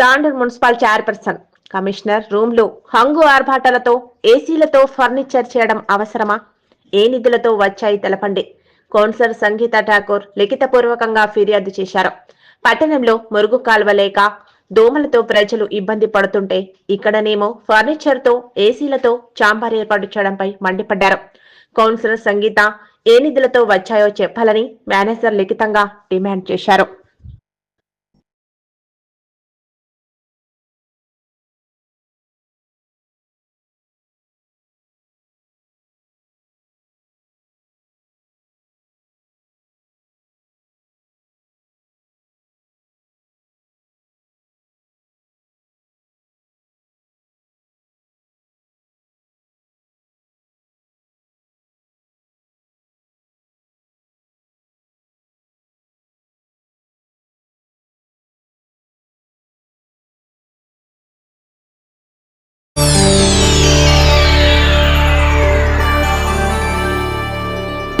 Tandur municipal chairperson commissioner రూమ్లు హంగు ఆర్భాటాలతో ఏసీలతో furniture చేయడం అవసరమా? ఏ నిధులతో వచ్చాయి తెలపండి. కౌన్సిలర్ సంగీత ఠాకూర్ లిఖితపూర్వకంగా ఫిర్యాదు చేశారు. పట్టణంలో మురుగు కాల్వలేక దోమలతో ప్రజలు ఇబ్బంది పడుతుంటే ఇక్కడనేమో ఫర్నిచర్తో ఏసీలతో చాంబార్ ఏర్పాటు చేయడంపై మండిపడ్డారు. కౌన్సిలర్ సంగీత ఏ నిధులతో వచ్చాయో చెప్పాలని మేనేజర్ లిఖితంగా డిమాండ్ చేశారు.